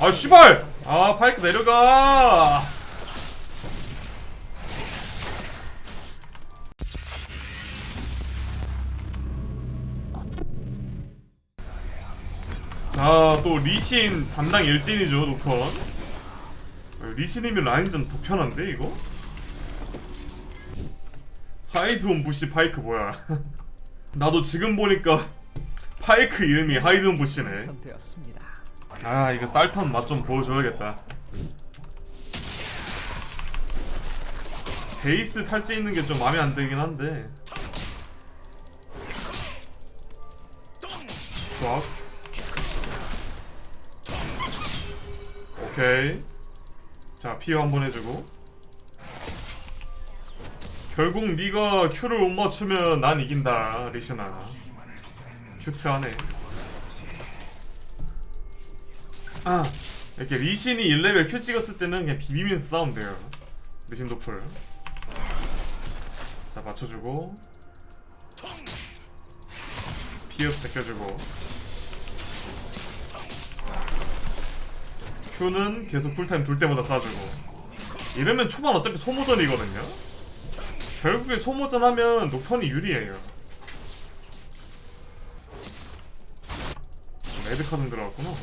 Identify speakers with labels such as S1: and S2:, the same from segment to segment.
S1: 아 씨발! 아 파이크 내려가! 자또 리신 담당 일진이죠 어, 리신이면 라인전 더 편한데 이거? 하이드온 부시 파이크 뭐야? 나도 지금 보니까 파이크 이름이 하이드온 부시네. 아 이거 쌀턴 맛좀 보여줘야겠다. 제이스 탈지 있는 게 좀 마음에 안 들긴 한데. 좋아. 오케이. 자 피어 한번 해주고. 결국 네가 큐를 못 맞추면 난 이긴다 리시나. 큐트하네 아. 이렇게 리신이 1레벨 큐 찍었을 때는 그냥 비비면서 돼요 리신 도플 자 맞춰주고. 피업 제껴주고. 큐는 계속 풀타임 돌 때마다 쏴주고. 이러면 초반 어차피 소모전이거든요. 결국에 소모전 하면 녹턴이 유리해요 레드카전 들어갔구나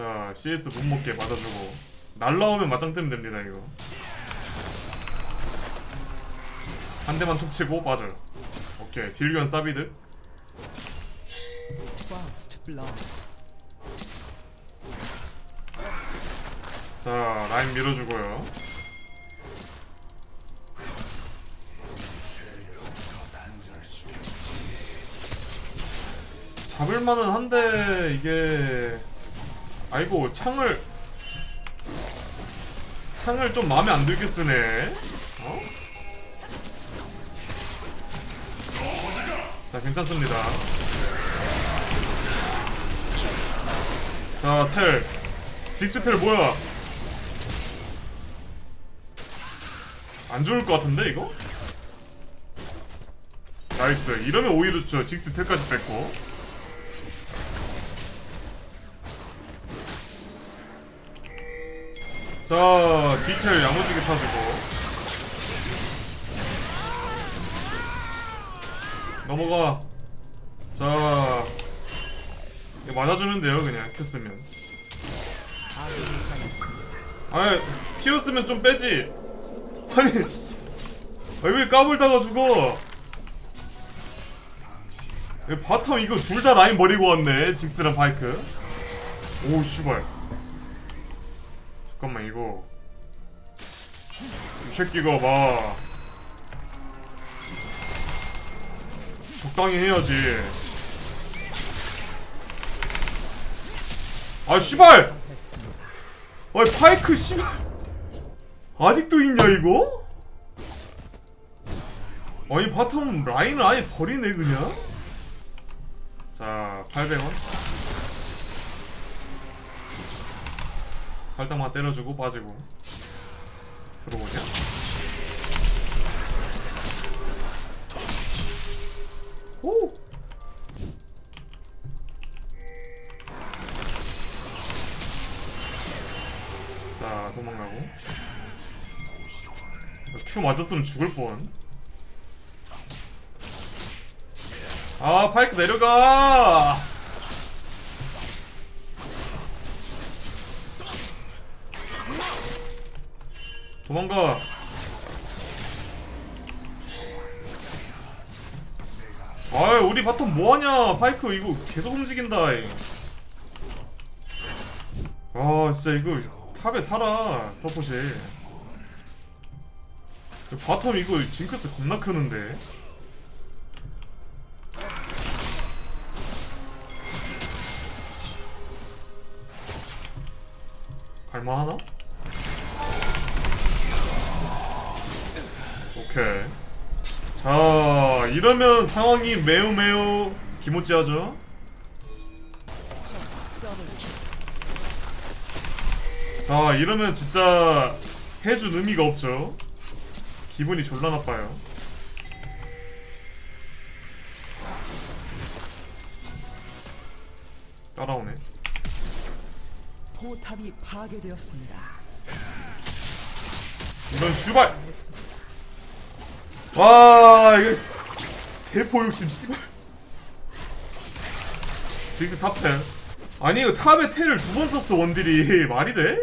S1: 자 CS 못 먹게 맞아주고. 날라오면 맞짱 뜨면 됩니다 이거. 한 대만 툭 치고 맞아요. 오케이 딜견 사비드. 자 라인 밀어주고요. 잡을만은 한데 이게 아이고 창을. 창을 좀 마음에 안 들게 쓰네. 어? 자 괜찮습니다. 자텔. 직스텔 뭐야? 안 죽을 것 같은데 이거? 나이스. 이러면 오히려 저 직스 텔까지 뺐고 자 디테일 야무지게 타주고. 넘어가. 자 돼요 그냥 큐 쓰면.
S2: 당했습니다.
S1: 아이 피었으면 좀 빼지. 아니 아니, 왜 까불다가 죽어 야, 바텀 이거 둘 다 라인 버리고 왔네 직스랑 바이크. 오 씨발 잠깐만 이거. 이 새끼가 막 적당히 해야지. 아 씨발. 아니 파이크 씨발! 아직도 있냐 이거? 아니 바텀 라인을 아예 버리네 그냥? 자 800원 살짝만 때려주고 빠지고 들어오냐? 오! 자 도망가고 큐 맞았으면 죽을 뻔. 아 파이크 내려가. 도망가. 아 우리 바텀 뭐하냐 파이크 이거 계속 움직인다. 이. 아 진짜 이거 탑에 살아 서폿이 바텀 이거 징크스 겁나 크는데 갈만하나? 오케이. 자 이러면 상황이 매우 매우 기모찌하죠? 자 이러면 진짜 해준 의미가 없죠? 기분이 졸라 나빠요. 따라오네.
S2: 포탑이 파괴되었습니다.
S1: 이건 슈발. 와 이거 대포 욕심 씨발. 직스 탑텔 아니 이거 탑에 텔을 두번 썼어 원딜이. 말이 돼?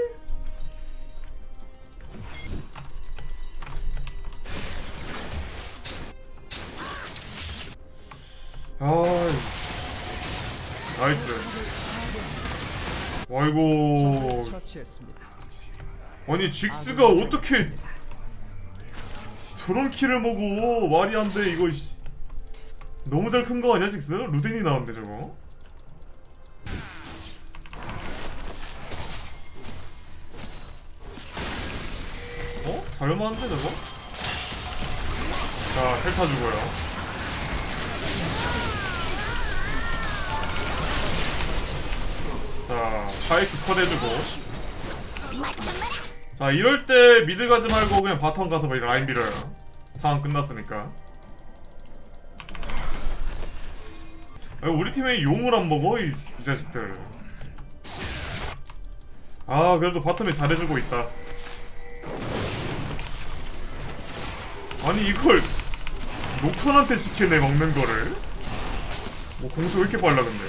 S1: 아이. 나이스.
S2: 처치했습니다.
S1: 아니 직스가 어떻게 저런 키를 먹어 말이 안 돼 이거 씨. 너무 잘 큰 거 아니야 직스? 루덴이 나왔는데 저거 어? 잘 맞는데 저거? 자 텔타 주고요 자 파이크 컷 해주고 자 이럴 때 미드 가지 말고 그냥 바텀 가서 막 라인 밀어요. 상황 끝났으니까. 아, 우리 팀에 용을 안 먹어 이, 이 자식들. 아 그래도 바텀이 잘해주고 있다. 아니 이걸 녹턴한테 시키네 먹는 거를? 뭐 공수 왜 이렇게 빨라 근데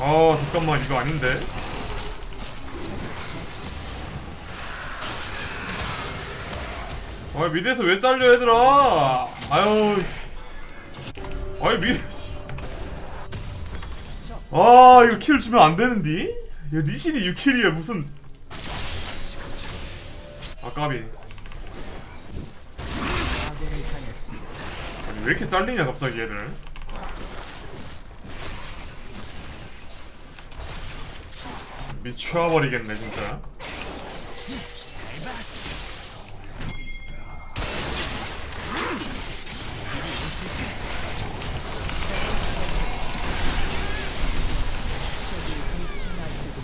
S1: 아 잠깐만 이거 아닌데 아 미드에서 왜 잘려 얘들아 아유 씨. 아이 미드 씨. 아 이거 킬 주면 안 되는디? 야 리신이 6킬이야 무슨 아 까비.
S2: 아니
S1: 왜 이렇게 잘리냐 갑자기 얘들 미쳐버리겠네 진짜.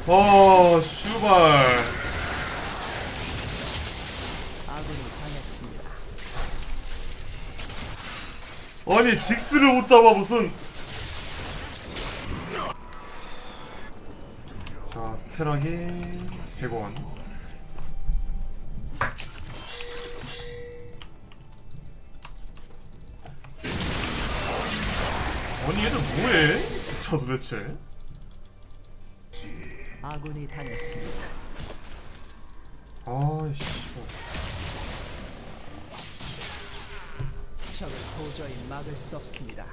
S1: 어 슈발.
S2: 아니
S1: 직스를 못 잡아 무슨 자 스테라기 100원 아니 얘들 뭐해? 진짜 도대체
S2: 아군이 당했습니다.
S1: 아이씨
S2: 적을 도저히 막을 수 없습니다.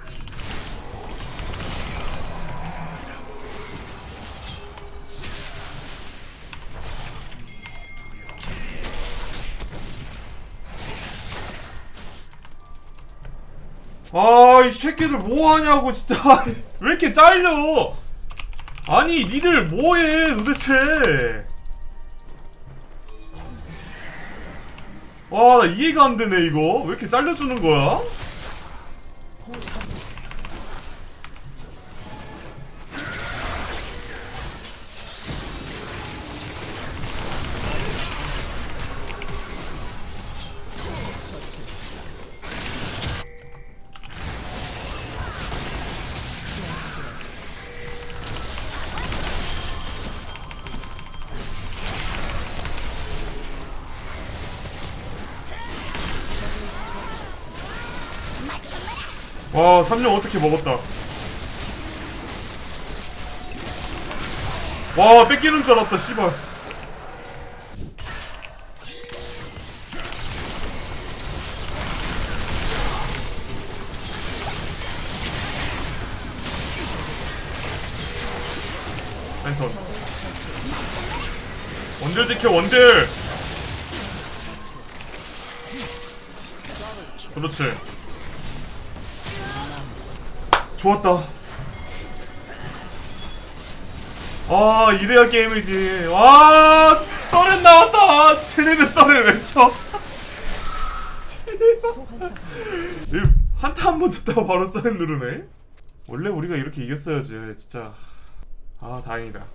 S1: 아, 이 새끼들 뭐 하냐고 진짜 왜 이렇게 잘려? 아니, 니들 뭐 해 도대체? 와, 나 이해가 안 되네 이거. 왜 이렇게 잘려주는 거야? 와, 3령 어떻게 먹었다. 와, 뺏기는 줄 알았다, 씨발. 랜턴. 원딜 지켜, 원딜! 그렇지. 좋았다. 아 이래야 게임이지. 와 썰은 나왔다. 쟤네들 썰을 외쳐. 한타 한 번 듣다가 바로 썰을 누르네. 원래 우리가 이렇게 이겼어야지 진짜. 아 다행이다.